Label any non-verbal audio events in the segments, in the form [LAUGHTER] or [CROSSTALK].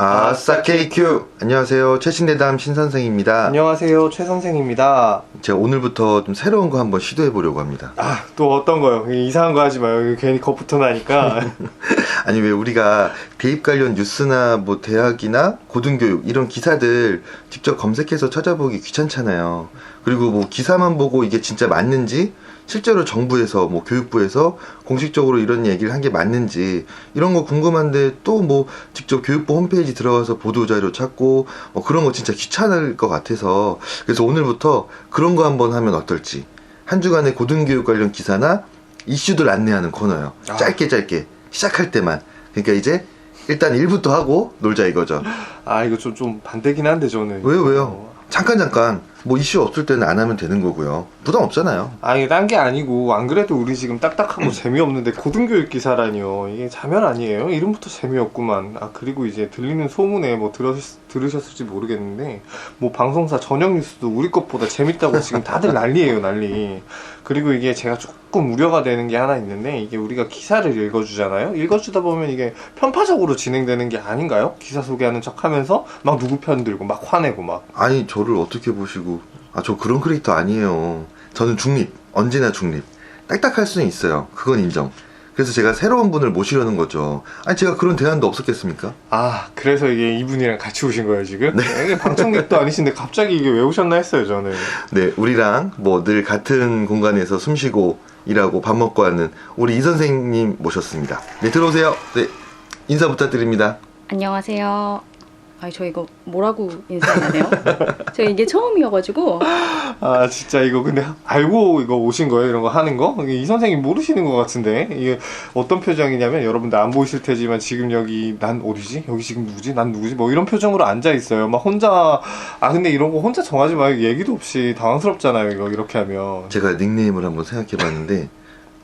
아싸 KQ 안녕하세요 최신대담 신선생입니다 안녕하세요 최 선생입니다. 제가 오늘부터 좀 새로운 거 한번 시도해 보려고 합니다 아 또 어떤 거요? 이상한 거 하지 마요. 괜히 겁부터 나니까. [LAUGHS] 아니 왜 우리가 대입 관련 뉴스나 뭐 대학이나 고등교육 이런 기사들 직접 검색해서 찾아보기 귀찮잖아요 그리고 뭐 기사만 보고 이게 진짜 맞는지 실제로 정부에서 뭐 교육부에서 공식적으로 이런 얘기를 한 게 맞는지 이런 거 궁금한데 또 뭐 직접 교육부 홈페이지 들어가서 보도 자료 찾고 뭐 그런 거 진짜 귀찮을 것 같아서 그래서 오늘부터 그런 거 한번 하면 어떨지 한 주간의 고등교육 관련 기사나 이슈들 안내하는 코너요. 아. 짧게 짧게 시작할 때만. 그러니까 이제 일단 일부터 하고 놀자 이거죠. 아 이거 좀 좀 반대긴 한데 저는. 왜요 왜요? 잠깐 잠깐 뭐 이슈 없을 때는 안 하면 되는 거고요. 부담 없잖아요. 아니 딴 게 아니고 안 그래도 우리 지금 딱딱하고 재미없는데 고등교육 기사라니요. 이게 자면 아니에요? 이름부터 재미없구만. 아 그리고 이제 들리는 소문에 뭐 들으, 들으셨을지 모르겠는데 뭐 방송사 저녁 뉴스도 우리 것보다 재밌다고 지금 다들 난리예요 난리. 그리고 이게 제가 조금 우려가 되는 게 하나 있는데 이게 우리가 기사를 읽어주잖아요. 읽어주다 보면 이게 편파적으로 진행되는 게 아닌가요? 기사 소개하는 척하면서 막 누구 편 들고 막 화내고 막. 아니 저를 어떻게 보시고 아 저 그런 크리에이터 아니에요. 저는 중립 언제나 중립. 딱딱할 수는 있어요. 그건 인정. 그래서 제가 새로운 분을 모시려는 거죠. 아니 제가 그런 대안도 없었겠습니까? 아 그래서 이게 이분이랑 같이 오신 거예요 지금? 이게 방청객도 [LAUGHS] 아니신데 갑자기 이게 왜 오셨나 했어요 저는. 네, 우리랑 뭐 늘 같은 공간에서 숨 쉬고 일하고 밥 먹고 하는 우리 이 선생님 모셨습니다. 네, 들어오세요. 네, 인사 부탁드립니다. 안녕하세요. 아니 저 이거 뭐라고 인사해야 돼요? [LAUGHS] 저 이게 처음이어가지고 아 진짜 이거 근데 알고 이거 오신 거예요 이런 거 하는 거? 이 선생님 모르시는 것 같은데 이게 어떤 표정이냐면 여러분들 안 보이실 테지만 지금 여기 난 어디지? 여기 지금 누구지? 난 누구지? 뭐 이런 표정으로 앉아 있어요. 막 혼자 아 근데 이런 거 혼자 정하지 마요. 얘기도 없이 당황스럽잖아요 이거 이렇게 하면. 제가 닉네임을 한번 생각해봤는데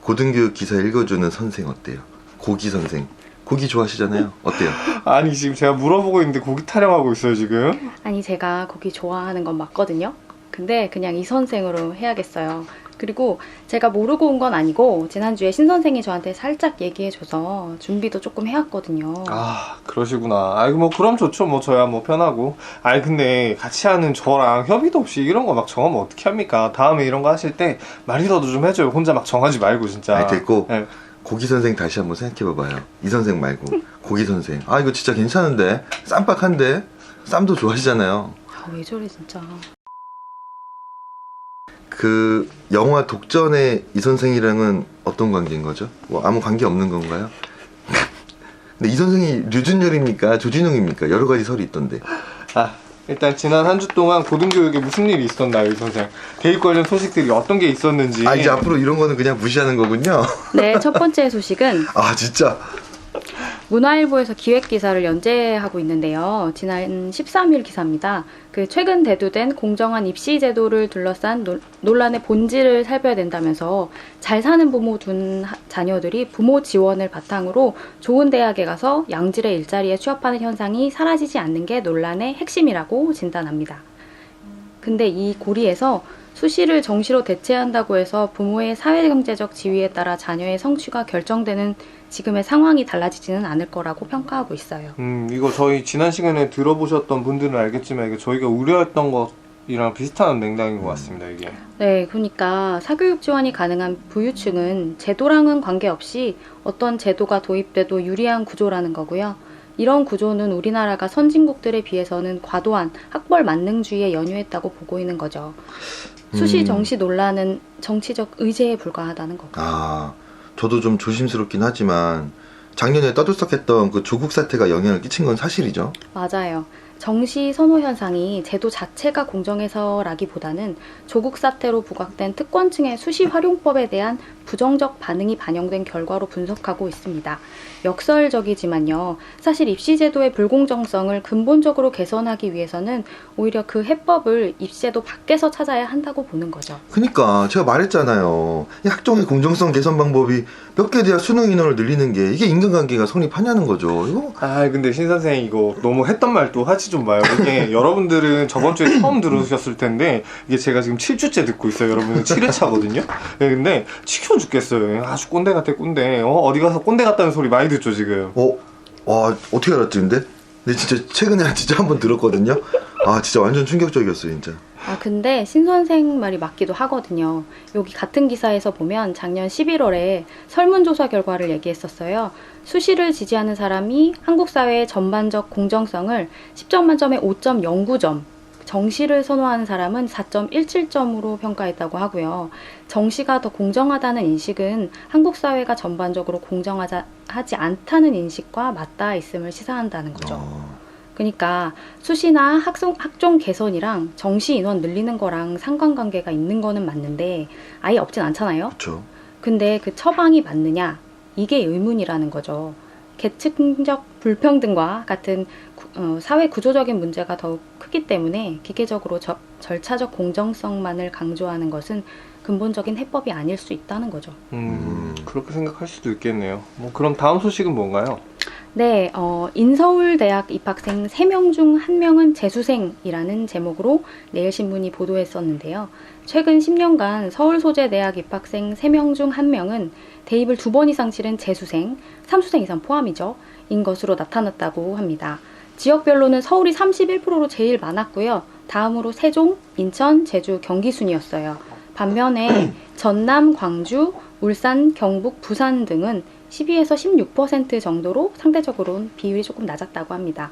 고등교육 기사 읽어주는 선생 어때요? 고기 선생. 고기 좋아하시잖아요. 어때요? 아니 지금 제가 물어보고 있는데 고기 타령하고 있어요 지금. 아니 제가 고기 좋아하는 건 맞거든요. 근데 그냥 이 선생으로 해야겠어요. 그리고 제가 모르고 온 건 아니고 지난주에 신 선생이 저한테 살짝 얘기해줘서 준비도 조금 해왔거든요. 아 그러시구나. 아이 뭐 그럼 좋죠. 뭐 저야 뭐 편하고. 아니 근데 같이 하는 저랑 협의도 없이 이런 거 막 정하면 어떻게 합니까? 다음에 이런 거 하실 때 말이라도 좀 해줘요. 혼자 막 정하지 말고 진짜. 아니, 됐고. 네. 고기 선생 다시 한번 생각해봐봐요. 이 선생 말고 고기 선생. 아 이거 진짜 괜찮은데 쌈박한데 쌈도 좋아하시잖아요. 아, 왜 저래 진짜. 그 영화 독전의 이 선생이랑은 어떤 관계인 거죠? 뭐 아무 관계 없는 건가요? [LAUGHS] 근데 이 선생이 류준열입니까? 조진웅입니까? 여러 가지 설이 있던데. 아 일단 지난 한 주 동안 고등교육에 무슨 일이 있었나요, 이 선생? 대입 관련 소식들이 어떤 게 있었는지. 아 이제 앞으로 이런 거는 그냥 무시하는 거군요. 네, 첫 번째 소식은 아 진짜. 문화일보에서 기획 기사를 연재하고 있는데요. 지난 13일 기사입니다. 그 최근 대두된 공정한 입시 제도를 둘러싼 논- 논란의 본질을 살펴야 된다면서 잘 사는 부모 둔 하- 자녀들이 부모 지원을 바탕으로 좋은 대학에 가서 양질의 일자리에 취업하는 현상이 사라지지 않는 게 논란의 핵심이라고 진단합니다. 근데 이 고리에서 수시를 정시로 대체한다고 해서 부모의 사회경제적 지위에 따라 자녀의 성취가 결정되는 지금의 상황이 달라지지는 않을 거라고 평가하고 있어요. 음 이거 저희 지난 시간에 들어보셨던 분들은 알겠지만 이게 저희가 우려했던 것 이랑 비슷한 맥락인 것 같습니다 이게. 네, 그러니까 사교육 지원이 가능한 부유층은 제도랑은 관계없이 어떤 제도가 도입돼도 유리한 구조라는 거고요. 이런 구조는 우리나라가 선진국들에 비해서는 과도한 학벌 만능주의에 연유했다고 보고 있는 거죠. 수시 음. 정시 논란은 정치적 의제에 불과하다는 거고. 아 저도 좀 조심스럽긴 하지만 작년에 떠들썩했던 그 조국 사태가 영향을 끼친 건 사실이죠. 맞아요. 정시 선호 현상이 제도 자체가 공정해서라기보다는 조국 사태로 부각된 특권층의 수시 활용법에 대한 부정적 반응이 반영된 결과로 분석하고 있습니다. 역설적이지만요. 사실 입시 제도의 불공정성을 근본적으로 개선하기 위해서는 오히려 그 해법을 입시제도 밖에서 찾아야 한다고 보는 거죠. 그니까 제가 말했잖아요. 이 학종의 공정성 개선 방법이 몇개 대학 수능 인원을 늘리는 게 이게 인간관계가 성립하냐는 거죠. 이거 아 근데 신 선생 이거 너무 했던 말도 하지 좀 마요. 이게 [LAUGHS] 여러분들은 저번 주에 처음 들으셨을 텐데 이게 제가 지금 7주째 듣고 있어요. 여러분은 7회차거든요. 근데 치켜 죽겠어요. 아주 꼰대 같아 꼰대. 어 어디 가서 꼰대 같다는 소리 많이 듣죠 지금. 어? 와 어떻게 알았지 근데? 근데 진짜 최근에 [LAUGHS] 진짜 한 번 들었거든요. 아 진짜 완전 충격적이었어요 진짜. 아, 근데 신 선생 말이 맞기도 하거든요. 여기 같은 기사에서 보면 작년 11월에 설문조사 결과를 얘기했었어요. 수시를 지지하는 사람이 한국 사회의 전반적 공정성을 10점 만점에 5.09점, 정시를 선호하는 사람은 4.17점으로 평가했다고 하고요. 정시가 더 공정하다는 인식은 한국 사회가 전반적으로 공정하지 않다는 인식과 맞닿아 있음을 시사한다는 거죠. 어, 그러니까 수시나 학종, 학종 개선이랑 정시 인원 늘리는 거랑 상관관계가 있는 거는 맞는데 아예 없진 않잖아요. 그렇죠. 근데 그 처방이 맞느냐 이게 의문이라는 거죠. 계층적 불평등과 같은 구- 어, 사회 구조적인 문제가 더욱 크기 때문에 기계적으로 저- 절차적 공정성만을 강조하는 것은 근본적인 해법이 아닐 수 있다는 거죠. 음, 그렇게 생각할 수도 있겠네요. 뭐 그럼 다음 소식은 뭔가요? 네, 어, 인서울대학 입학생 3명 중 1명은 재수생이라는 제목으로 내일신문이 보도했었는데요. 최근 10년간 서울 소재 대학 입학생 3명 중 1명은 대입을 두 번 이상 치른 재수생, 3수생 이상 포함이죠. 인 것으로 나타났다고 합니다. 지역별로는 서울이 31%로 제일 많았고요. 다음으로 세종, 인천, 제주, 경기 순이었어요. 반면에 [CLEARS THROAT] 전남, 광주, 울산, 경북, 부산 등은 12에서 16% 정도로 상대적으로는 비율이 조금 낮았다고 합니다.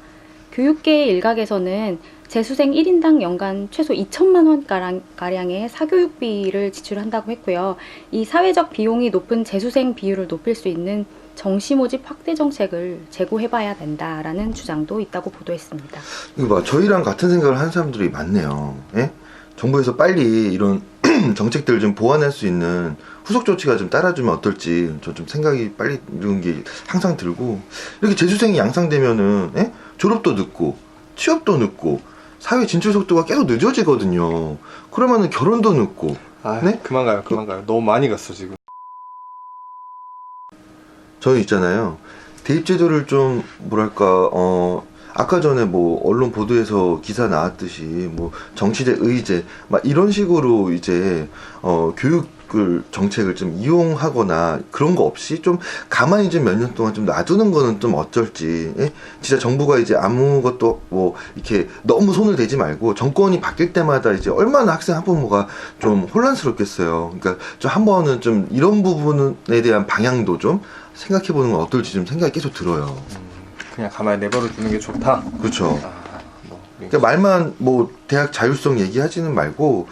교육계의 일각에서는 재수생 1인당 연간 최소 2천만 원 가량- 가량의 사교육비를 지출한다고 했고요. 이 사회적 비용이 높은 재수생 비율을 높일 수 있는 정시 모집 확대 정책을 제고해봐야 된다라는 주장도 있다고 보도했습니다. 이거 봐 저희랑 같은 생각을 하는 사람들이 많네요. 예? 정부에서 빨리 이런 [CLEARS THROAT] 정책들을 좀 보완할 수 있는 후속 조치가 좀 따라주면 어떨지 저 좀 생각이 빨리 이런 게 항상 들고 이렇게 재수생이 양상되면은 예? 졸업도 늦고 취업도 늦고 사회 진출 속도가 계속 늦어지거든요. 그러면은 결혼도 늦고 아, 네? 그만 가요, 그만 가요. 너무 많이 갔어 지금. 저희 있잖아요. 대입 제도를 좀 뭐랄까 어 아까 전에 뭐 언론 보도에서 기사 나왔듯이 뭐 정치적 의제 막 이런 식으로 이제 어 교육 을 정책을 좀 이용하거나 그런 거 없이 좀 가만히 좀 몇 년 동안 좀 놔두는 거는 좀 어쩔지 예? 진짜 정부가 이제 아무것도 뭐 이렇게 너무 손을 대지 말고 정권이 바뀔 때마다 이제 얼마나 학생 학부모가 좀 혼란스럽겠어요 그러니까 좀 한 번은 좀 이런 부분에 대한 방향도 좀 생각해 보는 건 어떨지 좀 생각이 계속 들어요 그냥 가만히 내버려 두는 게 좋다. 그렇죠 아, 뭐 그러니까 말만 뭐 대학 자율성 얘기하지는 말고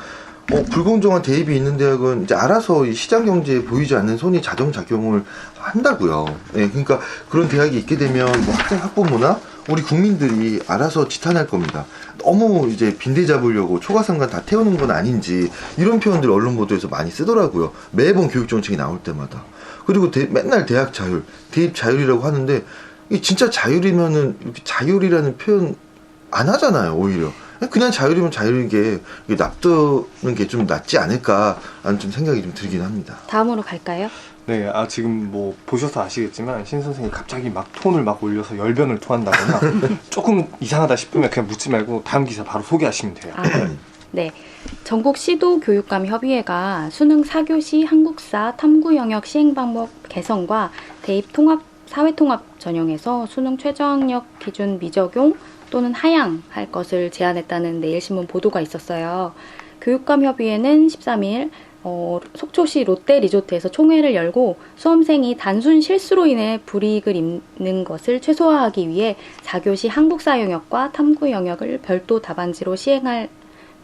어, 불공정한 대입이 있는 대학은 이제 알아서 이 시장 경제에 보이지 않는 손이 자정 작용을 한다고요. 예, 그러니까 그런 대학이 있게 되면 뭐 학생 학부모나 우리 국민들이 알아서 지탄할 겁니다. 너무 이제 빈대 잡으려고 초과상관 다 태우는 건 아닌지 이런 표현들 언론 보도에서 많이 쓰더라고요. 매번 교육 정책이 나올 때마다. 그리고 대- 맨날 대학 자율, 대입 자율이라고 하는데 이 진짜 자율이면은 이렇게 자율이라는 표현 안 하잖아요, 오히려. 그냥 자율이면 자율인 게 놔두는 게 좀 낫지 않을까라는 좀 생각이 좀 들긴 합니다. 다음으로 갈까요? 네, 아 지금 뭐 보셔서 아시겠지만 신 선생이 갑자기 막 톤을 막 올려서 열변을 토한다거나 [LAUGHS] 조금 이상하다 싶으면 그냥 묻지 말고 다음 기사 바로 소개하시면 돼요. 아, 네. 전국 시도 교육감 협의회가 수능 4교시 한국사 탐구 영역 시행 방법 개선과 대입 통합 사회 통합 전형에서 수능 최저학력 기준 미적용 또는 하향할 것을 제안했다는 내일신문 보도가 있었어요. 교육감 협의회는 13일 어, 속초시 롯데 리조트에서 총회를 열고 수험생이 단순 실수로 인해 불이익을 입는 것을 최소화하기 위해 4교시 한국사 영역과 탐구 영역을 별도 답안지로 시행할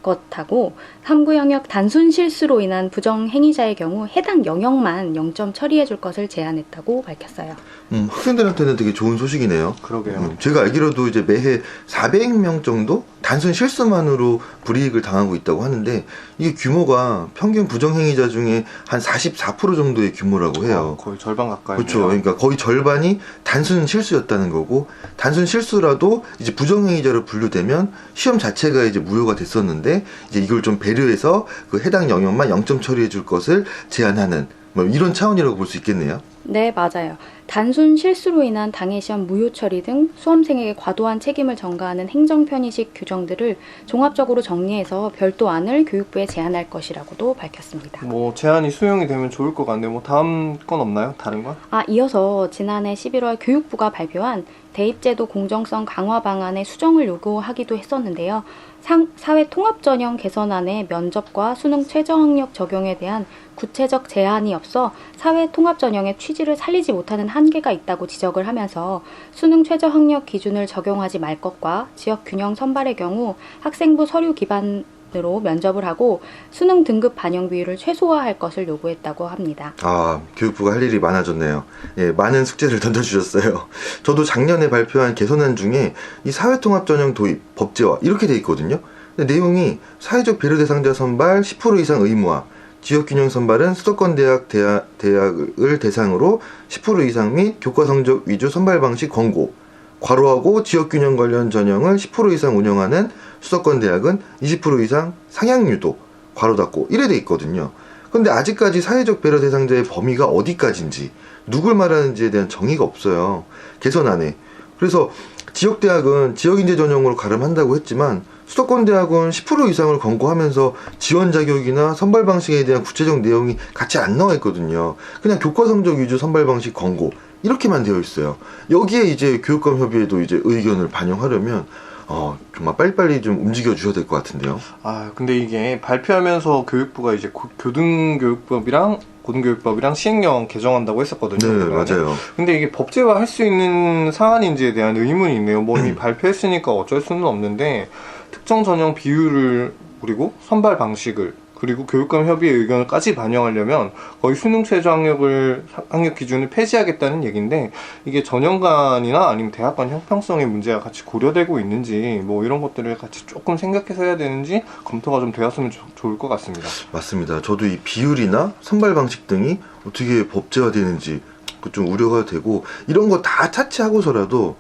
것하고 탐구 영역 단순 실수로 인한 부정 행위자의 경우 해당 영역만 0점 처리해 줄 것을 제안했다고 밝혔어요. 음, 학생들한테는 되게 좋은 소식이네요. 그러게요. 음, 제가 알기로도 이제 매해 400명 정도 단순 실수만으로 불이익을 당하고 있다고 하는데 이게 규모가 평균 부정행위자 중에 한 44% 정도의 규모라고 해요. 어, 거의 절반 가까이. 그렇죠. 그러니까 거의 절반이 단순 실수였다는 거고 단순 실수라도 이제 부정행위자로 분류되면 시험 자체가 이제 무효가 됐었는데 이제 이걸 좀 배려해서 그 해당 영역만 0점 처리해 줄 것을 제안하는 뭐 이런 차원이라고 볼 수 있겠네요. 네, 맞아요. 단순 실수로 인한 당해 시험 무효 처리 등 수험생에게 과도한 책임을 전가하는 행정 편의식 규정들을 종합적으로 정리해서 별도 안을 교육부에 제안할 것이라고도 밝혔습니다. 뭐 제안이 수용이 되면 좋을 것 같네요. 뭐 다음 건 없나요? 다른 건? 아, 이어서 지난해 11월 교육부가 발표한 대입제도 공정성 강화 방안의 수정을 요구하기도 했었는데요. 상- 사회 통합 전형 개선안에 면접과 수능 최저 학력 적용에 대한 구체적 제한이 없어 사회 통합 전형의 취지를 살리지 못하는 한계가 있다고 지적을 하면서 수능 최저 학력 기준을 적용하지 말 것과 지역 균형 선발의 경우 학생부 서류 기반 으로 면접을 하고 수능 등급 반영 비율을 최소화할 것을 요구했다고 합니다. 아, 교육부가 할 일이 많아졌네요. 예, 많은 숙제를 [LAUGHS] 던져주셨어요. 저도 작년에 발표한 개선안 중에 이 사회통합 전형 도입, 법제화, 이렇게 돼 있거든요. 내용이 사회적 배려 대상자 선발 10% 이상 의무화, 지역균형 선발은 수도권 대학, 대학, 대학을 대상으로 10% 이상 및 교과 성적 위주 선발 방식 권고, 괄호하고 지역균형 관련 전형을 10% 이상 운영하는 수도권 대학은 20% 이상 상향 유도, 괄호 닫고 이래 돼 있거든요. 근데 아직까지 사회적 배려 대상자의 범위가 어디까지인지 누굴 말하는지에 대한 정의가 없어요. 개선 안에. 그래서 지역 대학은 지역 인재 전형으로 가름한다고 했지만 수도권 대학은 10% 이상을 권고하면서 지원 자격이나 선발 방식에 대한 구체적 내용이 같이 안 나와 있거든요. 그냥 교과 성적 위주 선발 방식 권고 이렇게만 되어 있어요. 여기에 이제 교육감 협의회도 이제 의견을 반영하려면 어, 정말 빨리빨리 좀 움직여 주셔야 될 것 같은데요. 아 근데 이게 발표하면서 교육부가 이제 고- 교등교육법이랑 고등교육법이랑 시행령 개정한다고 했었거든요. 네. 맞아요. 근데 이게 법제화 할 수 있는 사안인지에 대한 의문이 있네요. 뭐 음. 이미 발표했으니까 어쩔 수는 없는데 특정 전형 비율을 그리고 선발 방식을 그리고 교육감 협의회 의견을까지 반영하려면 거의 수능 최저 학력을 학력 기준을 폐지하겠다는 얘기인데 이게 전형간이나 아니면 대학 간 형평성의 문제가 같이 고려되고 있는지 뭐 이런 것들을 같이 조금 생각해서 해야 되는지 검토가 좀 되었으면 좋- 좋을 것 같습니다. 맞습니다. 저도 이 비율이나 선발 방식 등이 어떻게 법제화되는지 그좀 우려가 되고 이런 거 다 차치하고서라도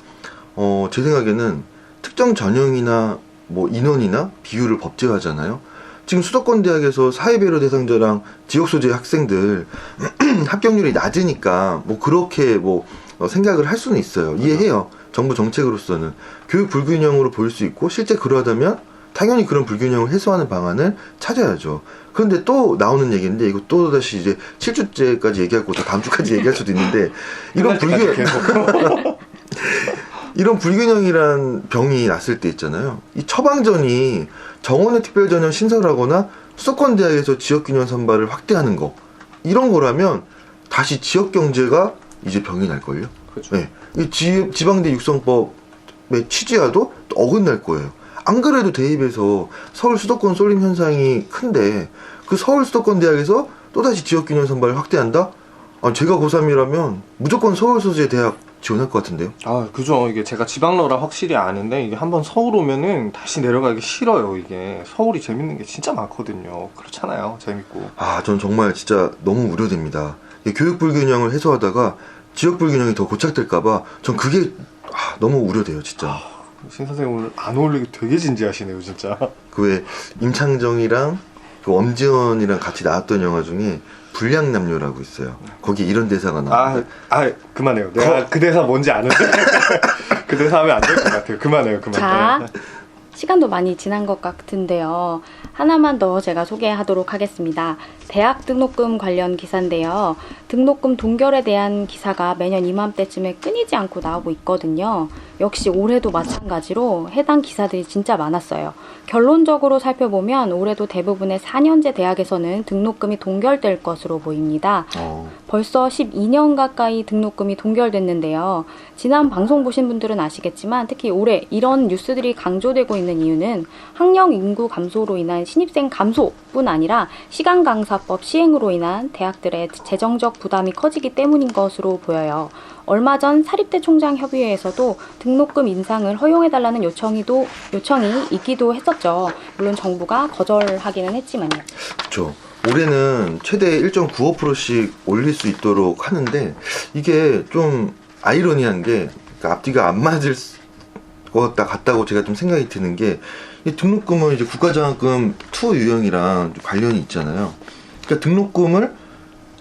어, 제 생각에는 특정 전형이나 뭐 인원이나 비율을 법제화하잖아요. 지금 수도권 대학에서 사회배려 대상자랑 지역 소재 학생들 [CLEARS THROAT] 합격률이 낮으니까 뭐 그렇게 뭐 어, 생각을 할 수는 있어요. 이해해요. 정부 정책으로서는 교육 불균형으로 보일 수 있고 실제 그러하다면 당연히 그런 불균형을 해소하는 방안을 찾아야죠. 그런데 또 나오는 얘기인데 이거 또 다시 이제 7주째까지 얘기하고 또 다음 주까지 얘기할 수도 있는데 [LAUGHS] 이런 불균. [LAUGHS] 이런 불균형이란 병이 났을 때 있잖아요. 이 처방전이 정원의 특별전형 신설하거나 수도권 대학에서 지역균형 선발을 확대하는 거 이런 거라면 다시 지역 경제가 이제 병이 날 걸요. 그렇죠. 네. 지, 지방대 육성법의 취지와도 또 어긋날 거예요. 안 그래도 대입에서 서울 수도권 쏠림 현상이 큰데 그 서울 수도권 대학에서 또다시 지역균형 선발을 확대한다? 아, 제가 고3이라면 무조건 서울 소재 대학 지원할 것 같은데요. 아, 그죠. 이게 제가 지방러라 확실히 아는데 이게 한번 서울 오면은 다시 내려가기 싫어요. 이게 서울이 재밌는 게 진짜 많거든요. 그렇잖아요. 재밌고. 아, 전 정말 진짜 너무 우려됩니다. 이 교육 불균형을 해소하다가 지역 불균형이 더 고착될까봐 전 그게 아, 너무 우려돼요, 진짜. 신 선생님 오늘 안 어울리게 되게 진지하시네요, 진짜. 그 왜 임창정이랑 그 엄지원이랑 같이 나왔던 영화 중에 불량남녀라고 있어요. 거기 이런 대사가 아, 나와요. 아, 그만해요. 내가 그 대사 뭔지 아는데. [LAUGHS] 그 대사 하면 안 될 것 같아요. 그만해요, 그만. 자, 시간도 많이 지난 것 같은데요. 하나만 더 제가 소개하도록 하겠습니다. 대학 등록금 관련 기사인데요. 등록금 동결에 대한 기사가 매년 이맘때쯤에 끊이지 않고 나오고 있거든요. 역시 올해도 마찬가지로 해당 기사들이 진짜 많았어요. 결론적으로 살펴보면 올해도 대부분의 4년제 대학에서는 등록금이 동결될 것으로 보입니다. 어, 벌써 12년 가까이 등록금이 동결됐는데요. 지난 방송 보신 분들은 아시겠지만 특히 올해 이런 뉴스들이 강조되고 있는 이유는 학령 인구 감소로 인한 신입생 감소뿐 아니라 시간 강사법 시행으로 인한 대학들의 재정적 부담이 커지기 때문인 것으로 보여요. 얼마 전 사립대 총장 협의회에서도 등록금 인상을 허용해달라는 요청이도 요청이 있기도 했었죠. 물론 정부가 거절하기는 했지만요. 그렇죠. 올해는 최대 1.95%씩 올릴 수 있도록 하는데 이게 좀 아이러니한 게 그러니까 앞뒤가 안 맞을 수- 것 같다고 제가 좀 생각이 드는 게이 등록금은 이제 국가장학금 투 유형이랑 좀 관련이 있잖아요. 그러니까 등록금을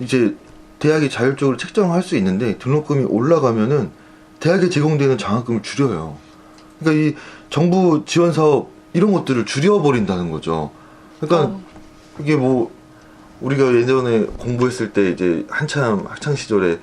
이제 대학이 자율적으로 책정할 수 있는데 등록금이 올라가면은 대학에 제공되는 장학금을 줄여요. 그러니까 이 정부 지원 사업 이런 것들을 줄여버린다는 거죠. 그러니까 어. 이게 뭐 우리가 예전에 공부했을 때 이제 한참 학창 시절에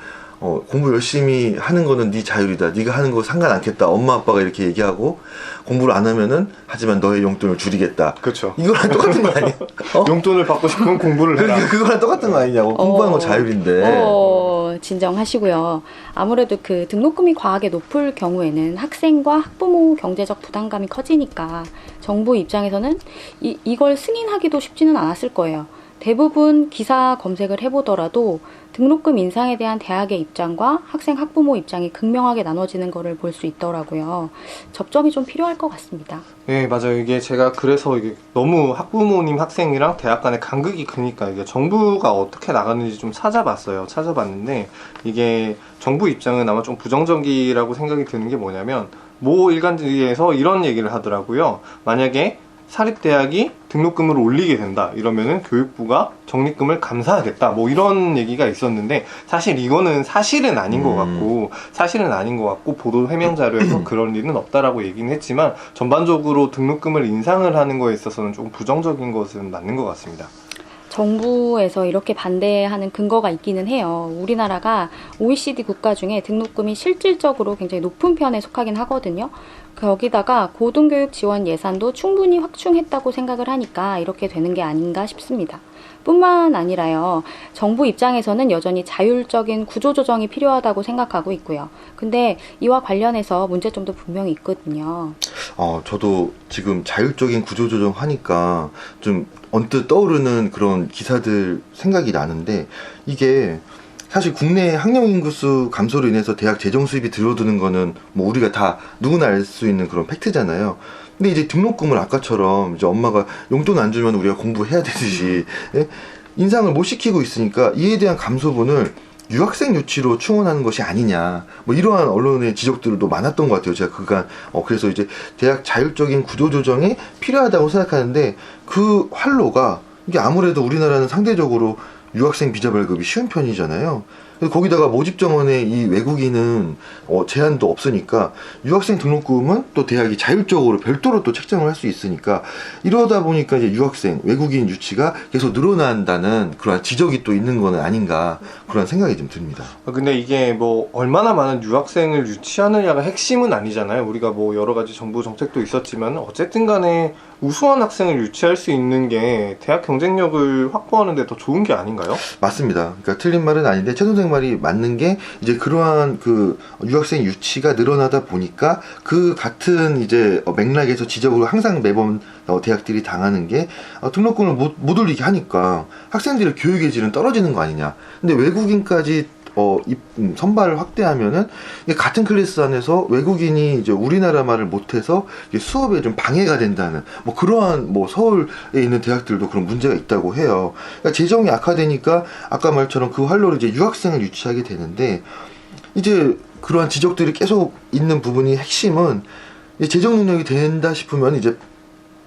어, 공부 열심히 하는 거는 네 자율이다. 네가 하는 거 상관 않겠다. 엄마 아빠가 이렇게 얘기하고 공부를 안 하면은 하지만 너의 용돈을 줄이겠다. 그렇죠. 이거랑 똑같은 거 아니야? [LAUGHS] 어? 용돈을 받고 싶으면 공부를 해라. 그, 그거랑 똑같은 거 아니냐고. 공부하는 거 자율인데. 어, 진정하시고요. 아무래도 그 등록금이 과하게 높을 경우에는 학생과 학부모 경제적 부담감이 커지니까 정부 입장에서는 이, 이걸 승인하기도 쉽지는 않았을 거예요. 대부분 기사 검색을 해보더라도 등록금 인상에 대한 대학의 입장과 학생 학부모 입장이 극명하게 나눠지는 것을 볼 수 있더라고요. 접점이 좀 필요할 것 같습니다. 네, 맞아요. 이게 제가 그래서 이게 너무 학부모님 학생이랑 대학 간의 간극이 크니까 이게 정부가 어떻게 나가는지 좀 찾아봤어요. 찾아봤는데 이게 정부 입장은 아마 좀 부정적이라고 생각이 드는 게 뭐냐면 모 일간지에서 이런 얘기를 하더라고요. 만약에 사립대학이 등록금을 올리게 된다 이러면은 교육부가 적립금을 감사하겠다 뭐 이런 얘기가 있었는데 사실 이거는 사실은 아닌 것 음. 같고 사실은 아닌 것 같고 보도 해명 자료에서 [CLEARS THROAT] 그런 일은 없다라고 얘기는 했지만 전반적으로 등록금을 인상을 하는 거에 있어서는 조금 부정적인 것은 맞는 것 같습니다. 정부에서 이렇게 반대하는 근거가 있기는 해요. 우리나라가 OECD 국가 중에 등록금이 실질적으로 굉장히 높은 편에 속하긴 하거든요. 거기다가 고등교육 지원 예산도 충분히 확충했다고 생각을 하니까 이렇게 되는 게 아닌가 싶습니다. 뿐만 아니라요, 정부 입장에서는 여전히 자율적인 구조조정이 필요하다고 생각하고 있고요. 근데 이와 관련해서 문제점도 분명히 있거든요. 어, 저도 지금 자율적인 구조조정 하니까 좀 언뜻 떠오르는 그런 기사들 생각이 나는데 이게 사실 국내 학령 인구수 감소로 인해서 대학 재정 수입이 줄어드는 거는 뭐 우리가 다 누구나 알 수 있는 그런 팩트잖아요. 근데 이제 등록금을 아까처럼 이제 엄마가 용돈 안 주면 우리가 공부해야 되듯이 예? 인상을 못 시키고 있으니까 이에 대한 감소분을 유학생 유치로 충원하는 것이 아니냐 뭐 이러한 언론의 지적들도 많았던 것 같아요 제가 그간 어 그래서 이제 대학 자율적인 구조 조정이 필요하다고 생각하는데 그 활로가 이게 아무래도 우리나라는 상대적으로 유학생 비자 발급이 쉬운 편이잖아요. 그래서 거기다가 모집 정원에 이 외국인은 어, 제한도 없으니까 유학생 등록금은 또 대학이 자율적으로 별도로 또 책정을 할 수 있으니까 이러다 보니까 이제 유학생 외국인 유치가 계속 늘어난다는 그런 지적이 또 있는 거는 아닌가 그런 생각이 좀 듭니다. 아, 근데 이게 뭐 얼마나 많은 유학생을 유치하느냐가 핵심은 아니잖아요. 우리가 뭐 여러 가지 정부 정책도 있었지만 어쨌든 간에 우수한 학생을 유치할 수 있는 게 대학 경쟁력을 확보하는데 더 좋은 게 아닌가요? 맞습니다. 그러니까 틀린 말은 아닌데 최 선생 말이 맞는 게 이제 그러한 그 유학생 유치가 늘어나다 보니까 그 같은 이제 어, 맥락에서 지적으로 항상 매번 어, 대학들이 당하는 게 어, 등록금을 못, 못 올리게 하니까 학생들의 교육의 질은 떨어지는 거 아니냐. 근데 외국인까지 어, 입, 음, 선발을 확대하면은 같은 클래스 안에서 외국인이 이제 우리나라 말을 못해서 수업에 좀 방해가 된다는 뭐 그러한 뭐 서울에 있는 대학들도 그런 문제가 있다고 해요. 그러니까 재정이 악화되니까 아까 말처럼 그 활로로 이제 유학생을 유치하게 되는데 이제 그러한 지적들이 계속 있는 부분이 핵심은 재정 능력이 된다 싶으면 이제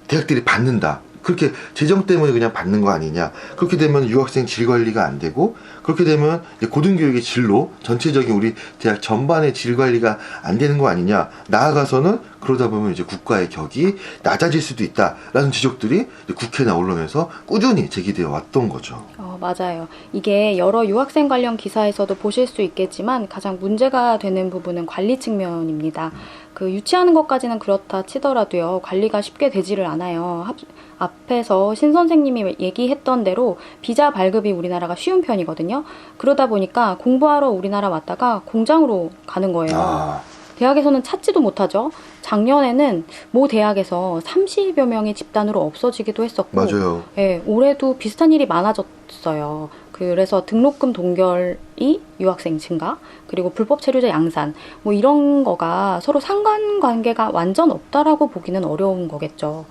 대학들이 받는다. 그렇게 재정 때문에 그냥 받는 거 아니냐. 그렇게 되면 유학생 질 관리가 안 되고 그렇게 되면 고등교육의 질로 전체적인 우리 대학 전반의 질 관리가 안 되는 거 아니냐. 나아가서는 그러다 보면 이제 국가의 격이 낮아질 수도 있다라는 지적들이 국회나 언론에서 꾸준히 제기되어 왔던 거죠. 어, 맞아요. 이게 여러 유학생 관련 기사에서도 보실 수 있겠지만 가장 문제가 되는 부분은 관리 측면입니다. 그 유치하는 것까지는 그렇다 치더라도요, 관리가 쉽게 되지를 않아요. 합- 앞에서 신 선생님이 얘기했던 대로 비자 발급이 우리나라가 쉬운 편이거든요. 그러다 보니까 공부하러 우리나라 왔다가 공장으로 가는 거예요. 아, 대학에서는 찾지도 못하죠. 작년에는 모 대학에서 30여 명이 집단으로 없어지기도 했었고, 맞아요. 예, 올해도 비슷한 일이 많아졌어요. 그래서 등록금 동결이 유학생 증가, 그리고 불법 체류자 양산, 뭐 이런 거가 서로 상관관계가 완전 없다라고 보기는 어려운 거겠죠.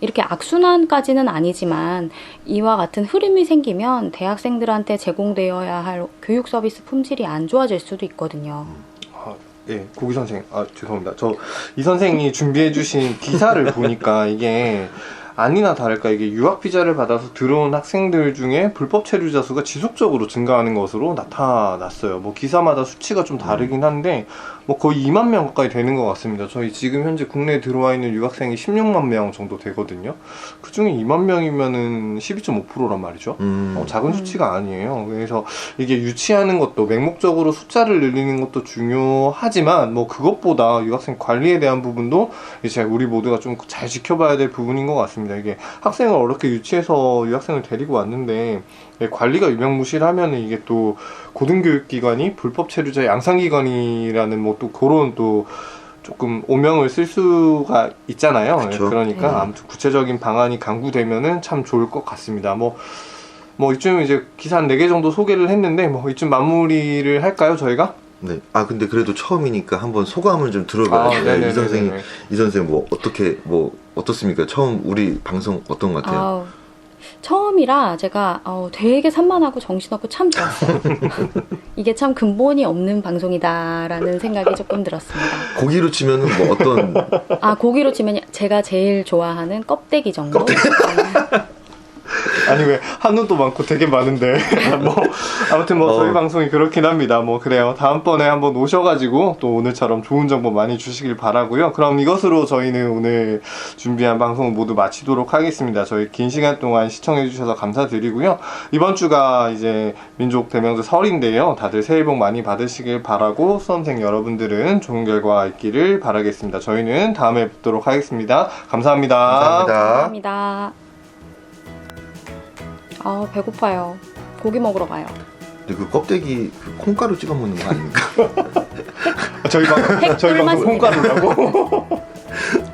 이렇게 악순환까지는 아니지만 이와 같은 흐름이 생기면 대학생들한테 제공되어야 할 교육 서비스 품질이 안 좋아질 수도 있거든요. 아, 예, 고기 선생. 아, 죄송합니다. 저 이 선생이 준비해 주신 기사를 보니까 이게 아니나 다를까 이게 유학 비자를 받아서 들어온 학생들 중에 불법 체류자 수가 지속적으로 증가하는 것으로 나타났어요. 뭐 기사마다 수치가 좀 다르긴 한데 뭐 거의 2만 명 가까이 되는 것 같습니다. 저희 지금 현재 국내에 들어와 있는 유학생이 16만 명 정도 되거든요. 그 중에 2만 명이면은 12.5%란 말이죠. 음. 어, 작은 수치가 아니에요. 그래서 이게 유치하는 것도 맹목적으로 숫자를 늘리는 것도 중요하지만 뭐 그것보다 유학생 관리에 대한 부분도 이제 우리 모두가 좀 잘 지켜봐야 될 부분인 것 같습니다. 이게 학생을 어렵게 유치해서 유학생을 데리고 왔는데 예, 관리가 유명무실하면 이게 또 고등교육기관이 불법 체류자 양산기관이라는 뭐 또 그런 또 조금 오명을 쓸 수가 있잖아요. 그쵸. 그러니까 네. 아무튼 구체적인 방안이 강구되면은 참 좋을 것 같습니다. 뭐, 뭐 이쯤 이제 기사 한 4개 정도 소개를 했는데 뭐 이쯤 마무리를 할까요, 저희가? 네. 아 근데 그래도 처음이니까 한번 소감을 좀 들어봐야죠. 네, 네네네네네. 이 선생 이 선생 뭐 어떻게 뭐 어떻습니까? 처음 우리 방송 어떤 것 같아요? 아우, 처음이라 제가 어, 되게 산만하고 정신없고 참 좋았어요. [LAUGHS] 이게 참 근본이 없는 방송이다라는 생각이 조금 들었습니다. 고기로 치면은 뭐 어떤 아 고기로 치면 제가 제일 좋아하는 껍데기 정도. 네. 아니 왜 한우도 많고 되게 많은데 [LAUGHS] 뭐 아무튼 뭐 저희 어. 방송이 그렇긴 합니다. 뭐 그래요. 다음번에 한번 오셔가지고 또 오늘처럼 좋은 정보 많이 주시길 바라고요. 그럼 이것으로 저희는 오늘 준비한 방송을 모두 마치도록 하겠습니다. 저희 긴 시간 동안 시청해주셔서 감사드리고요. 이번 주가 이제 민족 대명절 설인데요. 다들 새해 복 많이 받으시길 바라고 수험생 여러분들은 좋은 결과 있기를 바라겠습니다. 저희는 다음에 뵙도록 하겠습니다 감사합니다. 감사합니다. 감사합니다. 아 배고파요. 고기 먹으러 가요. 근데 그 껍데기 그 콩가루 찍어 먹는 거 아닙니까? 저희 방 저희 방송 꿀맛입니다. 콩가루라고. [LAUGHS]